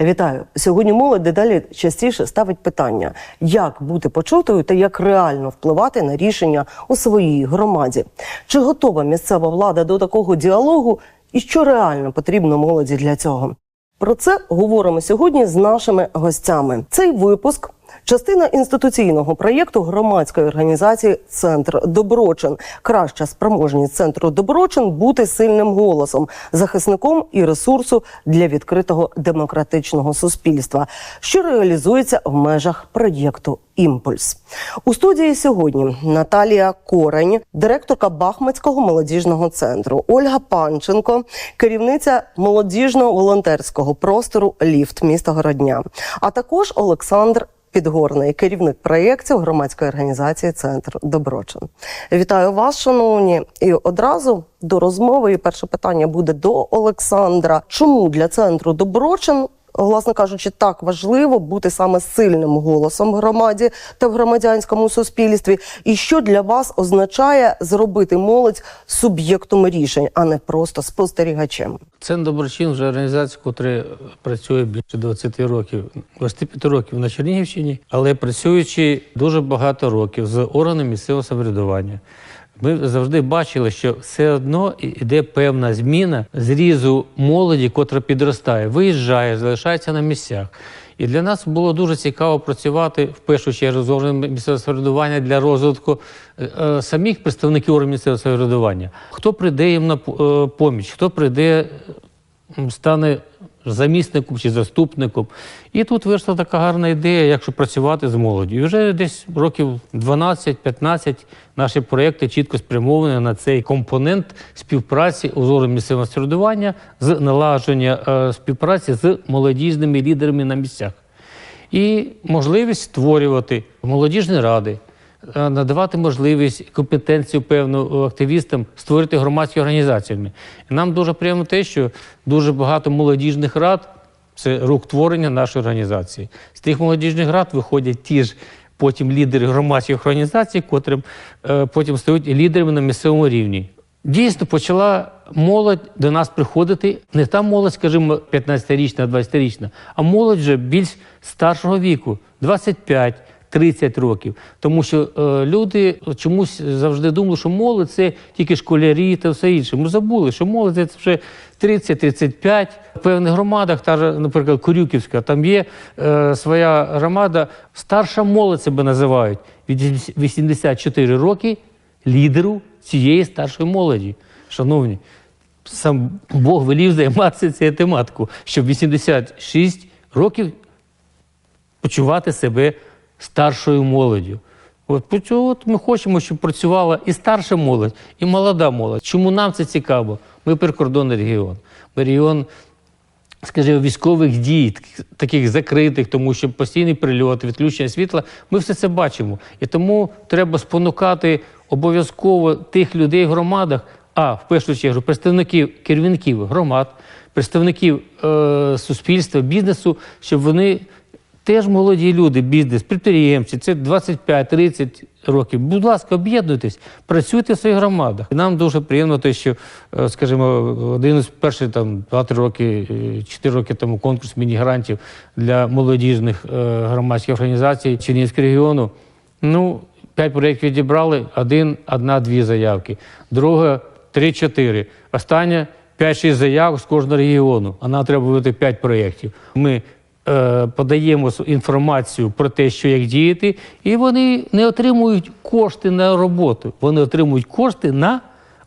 Вітаю сьогодні. Молодь дедалі частіше ставить питання, як бути почутою та як реально впливати на рішення у своїй громаді. Чи готова місцева влада до такого діалогу, і що реально потрібно молоді для цього? Про це говоримо сьогодні з нашими гостями. Цей випуск. Частина інституційного проєкту громадської організації Центр Доброчин. Краща спроможність центру Доброчин бути сильним голосом, захисником і ресурсу для відкритого демократичного суспільства, що реалізується в межах проєкту Імпульс у студії сьогодні. Наталія Корень, директорка Бахмацького молодіжного центру, Ольга Панченко, керівниця молодіжного волонтерського простору Ліфт міста Городня, а також Олександр. Підгорний керівник проєктів громадської організації Центр Доброчин. Вітаю вас, шановні, і одразу до розмови. І перше питання буде до Олександра. Чому для центру Доброчин, власне кажучи, так важливо бути саме сильним голосом в громаді та в громадянському суспільстві? І що для вас означає зробити молодь суб'єктом рішень, а не просто спостерігачем? Центр Доброчин вже організація, яка працює більше 20 років, 25 років на Чернігівщині, але працюючи дуже багато років з органами місцевого самоврядування. Ми завжди бачили, що все одно йде певна зміна зрізу молоді, котра підростає, виїжджає, залишається на місцях. І для нас було дуже цікаво працювати в першу чергу з органами місцевого самоврядування для розвитку е, самих представників органів місцевого самоврядування. Хто прийде їм на е, поміч, хто прийде, стане замісником чи заступником. І тут вийшла така гарна ідея, якщо працювати з молоддю. І вже десь років 12-15 наші проекти чітко спрямовані на цей компонент співпраці у зору місцевого середування з налагодження е, співпраці з молодіжними лідерами на місцях. І можливість створювати молодіжні ради, надавати можливість компетенцію певну активістам створити громадські організації. І нам дуже приємно те, що дуже багато молодіжних рад це рук творення нашої організації. З тих молодіжних рад виходять ті ж потім лідери громадських організацій, котрим е, потім стають лідерами на місцевому рівні. Дійсно, почала молодь до нас приходити, не та молодь, скажімо, 15-річна, 20-річна, а молодь вже більш старшого віку, 25, 30 років. Тому що е, люди чомусь завжди думали, що молодь це тільки школярі та все інше. Ми забули, що молодь це вже 30-35. В певних громадах, та наприклад, Курюківська, там є е, своя громада, старша молодь себе називають від 84 роки лідеру цієї старшої молоді. Шановні, сам Бог велів займатися цією тематикою, щоб 86 років почувати себе старшою молоддю. От, от ми хочемо, щоб працювала і старша молодь, і молода молодь. Чому нам це цікаво? Ми прикордонний регіон. Ми регіон, скажімо, військових дій, таких закритих, тому що постійний прильот, відключення світла. Ми все це бачимо. І тому треба спонукати обов'язково тих людей в громадах, а в першу чергу представників керівників громад, представників е, суспільства, бізнесу, щоб вони теж молоді люди, бізнес, підприємці, це 25-30 років. Будь ласка, об'єднуйтесь, працюйте в своїх громадах. Нам дуже приємно те, що, е, скажімо, один із перших там 2-3 роки, 4 роки тому конкурс міні-грантів для молодіжних е, громадських організацій Чернігівського регіону. Ну, 5 проєктів відібрали, один, одна, дві заявки. Друге, 3-4. Остання 5-6 заявок з кожного регіону. А нам треба бути 5 проєктів. Ми е, подаємо інформацію про те, що як діяти, і вони не отримують кошти на роботу. Вони отримують кошти на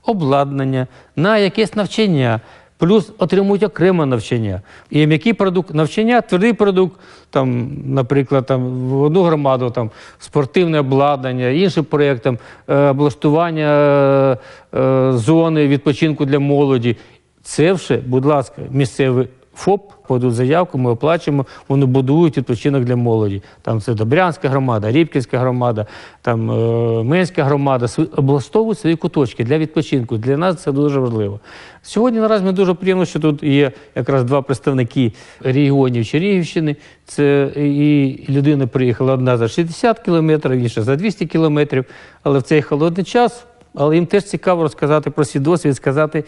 обладнання, на якесь навчання. Плюс отримують окреме навчання. І м'який продукт навчання, твердий продукт, там, наприклад, там, в одну громаду там, спортивне обладнання, іншим проєктам е, облаштування е, е, зони відпочинку для молоді. Це все, будь ласка, місцевий ФОП подають заявку, ми оплачуємо, вони будують відпочинок для молоді. Там це Добрянська громада, Рібківська громада, там е, Менська громада, облаштовують свої куточки для відпочинку. Для нас це дуже важливо. Сьогодні наразі мені дуже приємно, що тут є якраз два представники регіонів Чернігівщини. Це і людина приїхала одна за 60 кілометрів, інша за 200 кілометрів. Але в цей холодний час, але їм теж цікаво розказати про свій досвід, сказати,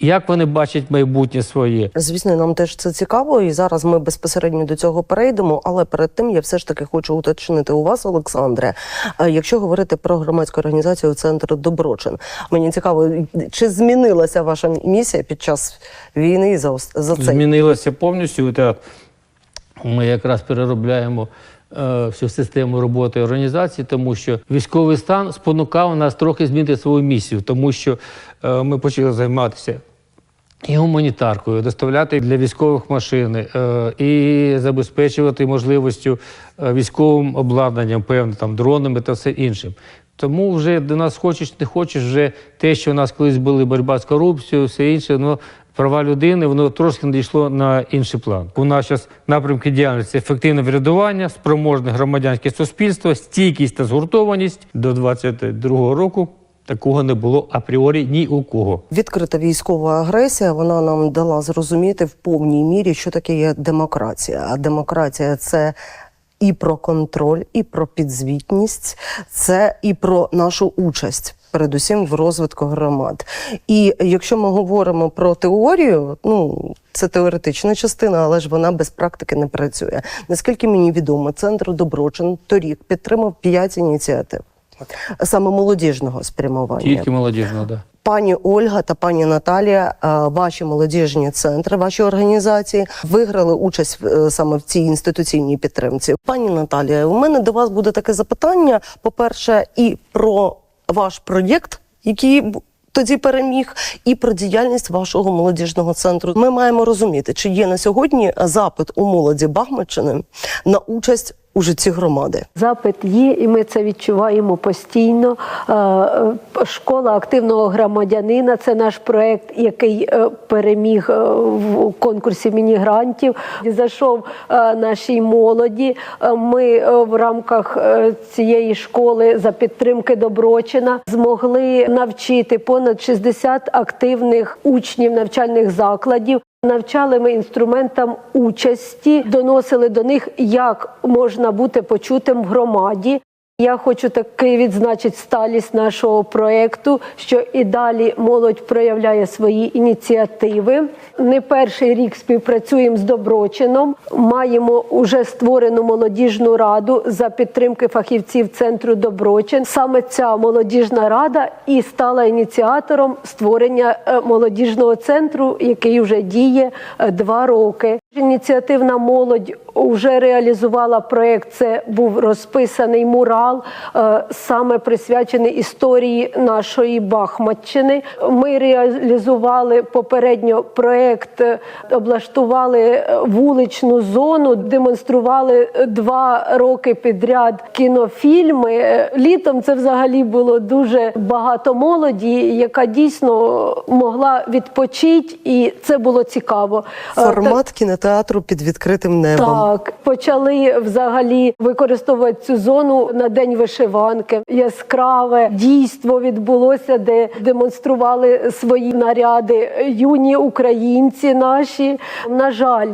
як вони бачать майбутнє своє. Звісно, нам теж це цікаво, і зараз ми безпосередньо до цього перейдемо. Але перед тим я все ж таки хочу уточнити у вас, Олександре. е, Якщо говорити про громадську організацію Центр Доброчин, мені цікаво, чи змінилася ваша місія під час війни за за цей Змінилося повністю. Ми якраз переробляємо всю систему роботи організації, тому що військовий стан спонукав нас трохи змінити свою місію, тому що е, ми почали займатися. І гуманітаркою, доставляти для військових машини е, і забезпечувати можливістю е, військовим обладнанням, певно, там дронами та все іншим. Тому вже до нас хочеш, не хочеш, вже те, що у нас колись були боротьба з корупцією, все інше, ну, права людини, воно трошки надійшло на інший план. У нас зараз напрямки діяльності ефективне врядування, спроможне громадянське суспільство, стійкість та згуртованість до 22-го року. Такого не було апріорі ні у кого. Відкрита військова агресія вона нам дала зрозуміти в повній мірі, що таке є демократія. А демократія це і про контроль, і про підзвітність, це і про нашу участь. Передусім в розвитку громад. І якщо ми говоримо про теорію, ну це теоретична частина, але ж вона без практики не працює. Наскільки мені відомо, центр Доброчин торік підтримав п'ять ініціатив саме молодіжного спрямування. Тільки молодіжно, да. Пані Ольга та пані Наталія, е, ваші молодіжні центри, ваші організації виграли участь е, саме в цій інституційній підтримці. Пані Наталія, у мене до вас буде таке запитання. По-перше, і про ваш проєкт, який тоді переміг, і про діяльність вашого молодіжного центру. Ми маємо розуміти, чи є на сьогодні запит у молоді Бахмаччини на участь у житті громади. Запит є, і ми це відчуваємо постійно. Е, е, Школа активного громадянина це наш проект, який е, переміг в конкурсі міні-грантів. Зайшов нашій молоді. Ми в рамках цієї школи за підтримки Доброчина змогли навчити понад 60 активних учнів навчальних закладів. Навчали ми інструментам участі, доносили до них, як можна бути почутим в громаді. Я хочу таки відзначити сталість нашого проєкту, що і далі молодь проявляє свої ініціативи. Не перший рік співпрацюємо з Доброчином. Маємо уже створену молодіжну раду за підтримки фахівців центру Доброчин. Саме ця молодіжна рада і стала ініціатором створення е, молодіжного центру, який вже діє е, два роки. Ініціативна молодь вже реалізувала проєкт. Це був розписаний мурал, е, саме присвячений історії нашої Бахматчини. Ми реалізували попередньо проєкт, е, облаштували е, вуличну зону, демонстрували два роки підряд кінофільми. Літом це взагалі було дуже багато молоді, яка дійсно могла відпочити, і це було цікаво. Формат кінотеатру під відкритим небом. так, почали взагалі використовувати цю зону на день вишиванки. Яскраве дійство відбулося, де демонстрували свої наряди юні українці наші. На жаль.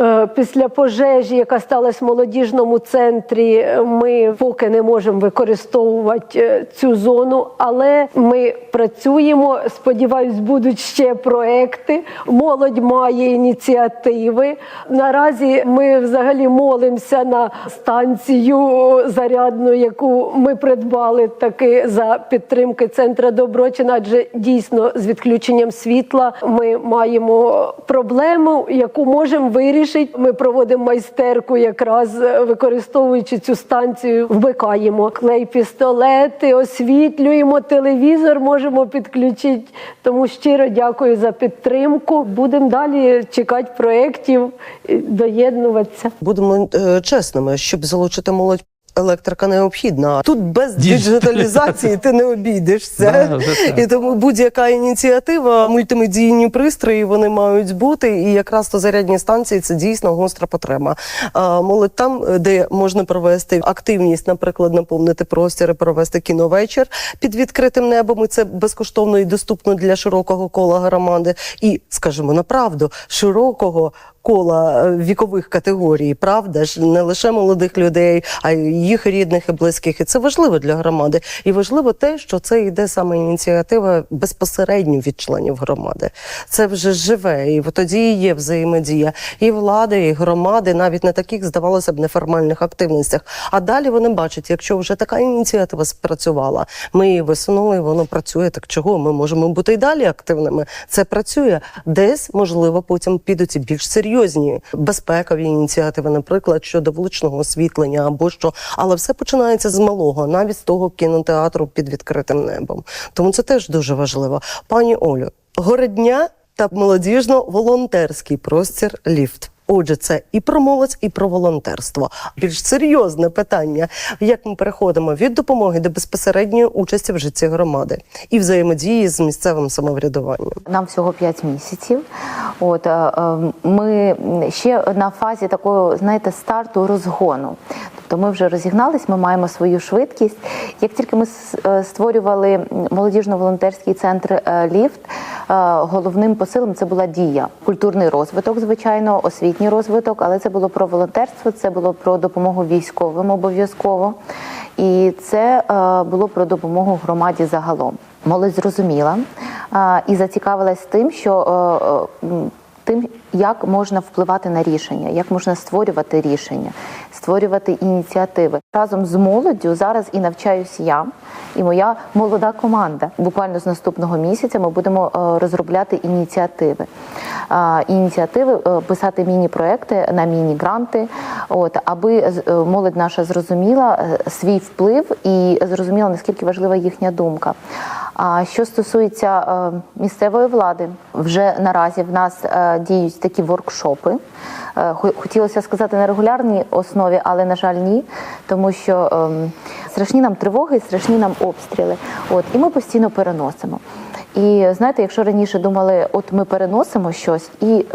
Е, Після пожежі, яка сталася в молодіжному центрі, ми поки не можемо використовувати е, цю зону, але ми працюємо. Сподіваюсь, будуть ще проекти. Молодь має ініціативи. Наразі ми взагалі молимося на станцію зарядну, яку ми придбали таки за підтримки центра Доброчина. Адже дійсно з відключенням світла ми маємо проблему, яку можемо вирішити. Ми проводимо майстерку, якраз е, використовуючи цю станцію, вмикаємо клей пістолети, освітлюємо телевізор, можемо підключити. Тому щиро дякую за підтримку. Будемо далі чекати проєктів, доєднуватися. Будемо е, чесними, щоб залучити молодь. Електрика необхідна. Тут без диджиталізації ти не обійдешся. І тому будь-яка ініціатива, мультимедійні пристрої вони мають бути. І якраз то зарядні станції це дійсно гостра потреба. Молодь там, де можна провести активність, наприклад, наповнити простіри, провести кіновечір під відкритим небом. І це безкоштовно і доступно для широкого кола громади. І скажімо направду, широкого кола е, вікових категорій, правда ж, не лише молодих людей, а й їх рідних і близьких. І це важливо для громади. І важливо те, що це йде саме ініціатива безпосередньо від членів громади. Це вже живе, і тоді є взаємодія і влади, і громади, навіть на таких, здавалося б, неформальних активностях. А далі вони бачать, якщо вже така ініціатива спрацювала, ми її висунули, воно працює. Так чого ми можемо бути і далі активними? Це працює десь, можливо, потім підуть і більш серйозні безпекові ініціативи, наприклад, щодо вуличного освітлення або що. Але все починається з малого, навіть з того кінотеатру під відкритим небом. Тому це теж дуже важливо. Пані Олю, городня та молодіжно-волонтерський простір ліфт. Отже, це і про молодь, і про волонтерство. Більш серйозне питання, як ми переходимо від допомоги до безпосередньої участі в житті громади і взаємодії з місцевим самоврядуванням. Нам всього 5 місяців. От е, е, ми ще на фазі такого, знаєте, старту розгону. Тобто ми вже розігнались, ми маємо свою швидкість. Як тільки ми е, створювали молодіжно-волонтерський центр Ліфт, головним посилом це була дія, культурний розвиток, звичайно, освітній розвиток, але це було про волонтерство, це було про допомогу військовим обов'язково. І це е, було про допомогу громаді загалом. Молодь зрозуміла е, і зацікавилась тим, що е, е, тим, як можна впливати на рішення, як можна створювати рішення, створювати ініціативи разом з молоддю. Зараз і навчаюсь я, і моя молода команда. Буквально з наступного місяця ми будемо е, розробляти ініціативи. Ініціативи е, писати міні-проекти на міні-гранти, от аби е, молодь наша зрозуміла е, свій вплив і зрозуміла наскільки важлива їхня думка. А що стосується місцевої влади, вже наразі в нас діють такі воркшопи. Хотілося сказати на регулярній основі, але на жаль, ні, тому що ем, страшні нам тривоги, страшні нам обстріли. От і ми постійно переносимо. І знаєте, якщо раніше думали, от ми переносимо щось, і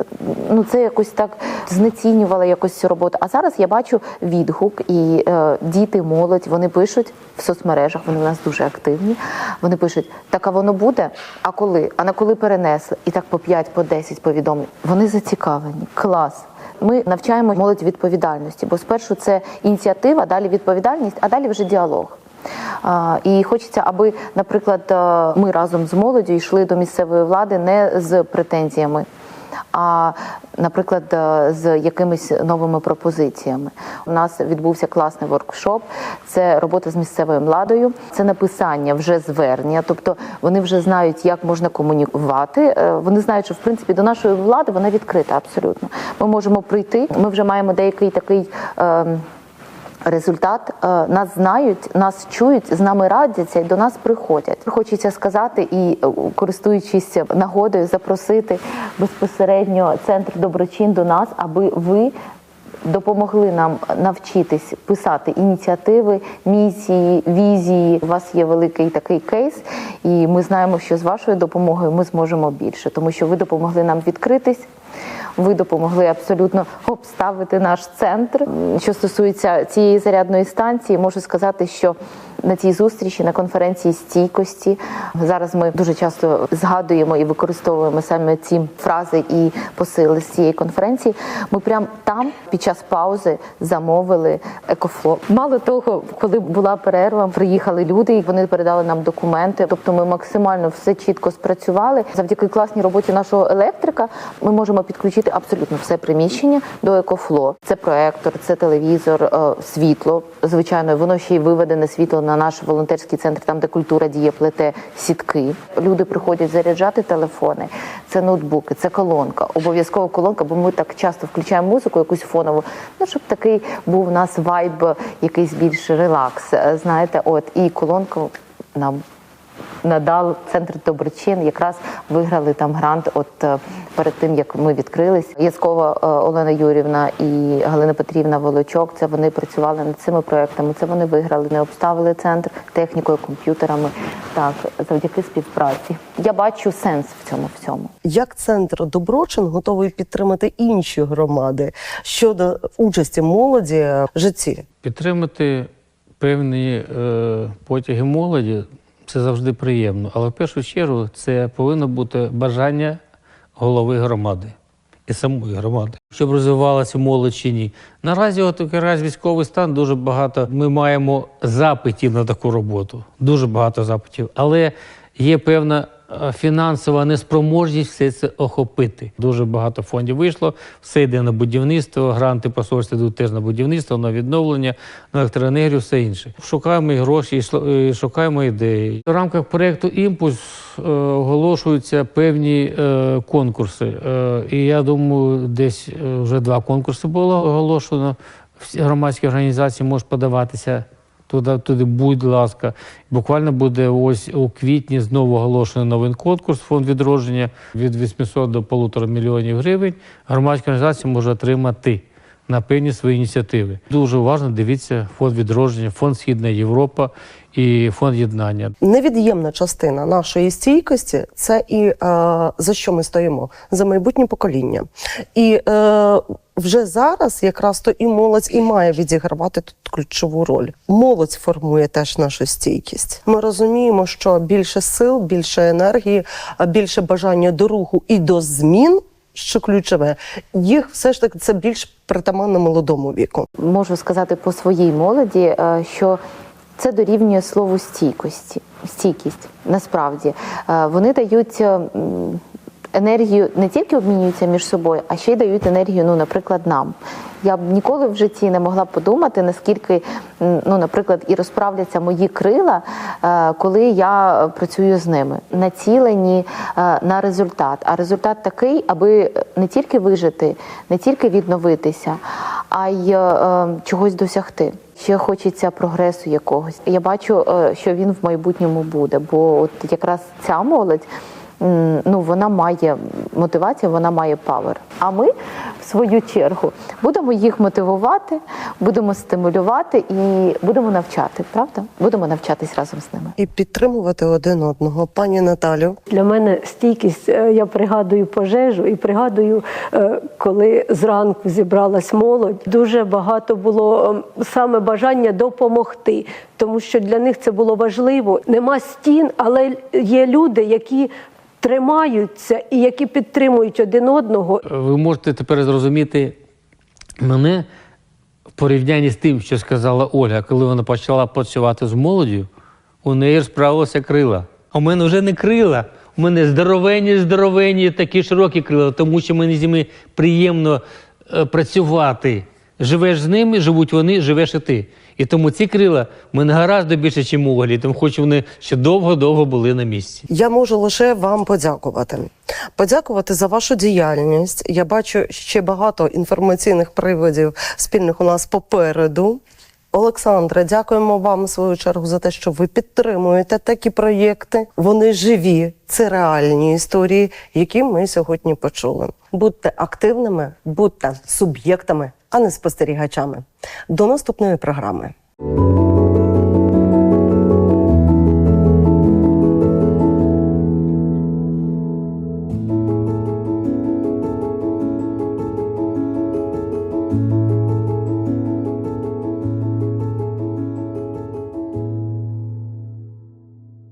ну це якось так знецінювало якось цю роботу. А зараз я бачу відгук, і е, діти, молодь, вони пишуть в соцмережах, вони в нас дуже активні. Вони пишуть: так а воно буде? А коли? А на коли перенесли? І так по 5, по 10 повідомлень. Вони зацікавлені. Клас. Ми навчаємо молодь відповідальності, бо спершу це ініціатива, далі відповідальність, а далі вже діалог. І хочеться, аби, наприклад, е, ми разом з молоддю йшли до місцевої влади не з претензіями, а, наприклад, е, з якимись новими пропозиціями. У нас відбувся класний воркшоп. Це робота з місцевою владою, це написання вже звернення. Тобто вони вже знають, як можна комунікувати. Е, Вони знають, що в принципі до нашої влади вона відкрита абсолютно. Ми можемо прийти. Ми вже маємо деякий такий. ем, Результат Е, нас знають, нас чують, з нами радяться і до нас приходять. Хочеться сказати і, е, користуючись нагодою, запросити безпосередньо центр доброчин до нас, аби ви допомогли нам навчитись писати ініціативи, місії, візії. У вас є великий такий кейс, і ми знаємо, що з вашою допомогою ми зможемо більше, тому що ви допомогли нам відкритись. Ви допомогли абсолютно обставити наш центр. Що стосується цієї зарядної станції, можу сказати, що на цій зустрічі на конференції стійкості зараз ми дуже часто згадуємо і використовуємо саме ці фрази і посили з цієї конференції. Ми прямо там під час паузи замовили екофло. Мало того, коли була перерва, приїхали люди, і вони передали нам документи. Тобто, ми максимально все чітко спрацювали. Завдяки класній роботі нашого електрика ми можемо підключити абсолютно все приміщення до екофло. Це проектор, це телевізор, е, світло. Звичайно, воно ще й виведене світло на наш волонтерський центр, там де культура діє, плете сітки. Люди приходять заряджати телефони. Це ноутбуки, це колонка. Обов'язково колонка, бо ми так часто включаємо музику, якусь фонову. Ну щоб такий був у нас вайб, якийсь більш релакс. Знаєте, от і колонку нам надав центр доброчин. Якраз виграли там грант. От е, перед тим як ми відкрились, Яскова е, Олена Юрівна і Галина Петрівна Волочок. Це вони працювали над цими проектами. Це вони виграли, не обставили центр технікою, комп'ютерами. Так, завдяки співпраці. Я бачу сенс в цьому всьому. Як центр Доброчин готовий підтримати інші громади щодо участі молоді в житті? Підтримати певні е, потяги молоді це завжди приємно. Але в першу чергу це повинно бути бажання голови громади. і самої громади, щоб розвивалася молодь чи ні. Наразі, от якраз військовий стан дуже багато. Ми маємо запитів на таку роботу. Дуже багато запитів, але є певна фінансова неспроможність все це охопити. Дуже багато фондів вийшло, все йде на будівництво, гранти посольства йдуть теж на будівництво, на відновлення, на електроенергію, все інше. Шукаємо і гроші, і шукаємо ідеї. В рамках проєкту Імпульс е, оголошуються певні е, конкурси. Е, і я думаю, десь е, вже два конкурси було оголошено. Всі громадські організації можуть подаватися туди, туди, будь ласка. Буквально буде ось у квітні знову оголошений новий конкурс фонд відродження від 800 до 1,5 мільйонів гривень. Громадська організація може отримати на певні свої ініціативи. Дуже уважно дивіться фонд відродження, фонд Східна Європа і фонд єднання. Невід'ємна частина нашої стійкості це і е, за що ми стоїмо за майбутнє покоління. І е, вже зараз якраз то і молодь і має відігравати тут ключову роль. Молодь формує теж нашу стійкість. Ми розуміємо, що більше сил, більше енергії, більше бажання до руху і до змін. Що ключове, їх все ж таки це більш притаманно молодому віку. можу сказати по своїй молоді, е, що це дорівнює слову стійкості. Стійкість насправді Е, вони дають. Енергію не тільки обмінюються між собою, а ще й дають енергію, ну, наприклад, нам. Я б ніколи в житті не могла подумати, наскільки, ну, наприклад, і розправляться мої крила, е, коли я працюю з ними, націлені е, на результат. А результат такий, аби не тільки вижити, не тільки відновитися, а й е, чогось досягти. Ще хочеться прогресу якогось. Я бачу, що він в майбутньому буде, бо от якраз ця молодь. Ну, вона має мотивацію, вона має павер. А ми, в свою чергу, будемо їх мотивувати, будемо стимулювати і будемо навчати, правда? Будемо навчатись разом з ними. І підтримувати один одного. Пані Наталю, Для мене стійкість, е, я пригадую пожежу і пригадую, е, коли зранку зібралась молодь, дуже багато було саме бажання допомогти, тому що для них це було важливо. Нема стін, але є люди, які тримаються і які підтримують один одного. Ви можете тепер зрозуміти мене в порівнянні з тим, що сказала Ольга, коли вона почала працювати з молоддю, у неї розправилися крила. А у мене вже не крила. У мене здоровенні, здоровенні, такі широкі крила, тому що мені з ними приємно е, працювати. Живеш з ними, живуть вони, живеш і ти. І тому ці крила ми не гораздо більше, ніж у Олі, тому хоч вони ще довго-довго були на місці. Я можу лише вам подякувати. Подякувати за вашу діяльність. Я бачу ще багато інформаційних приводів спільних у нас попереду. Олександре, дякуємо вам в свою чергу за те, що ви підтримуєте такі проєкти. Вони живі, це реальні історії, які ми сьогодні почули. Будьте активними, будьте суб'єктами, а не спостерігачами. До наступної програми.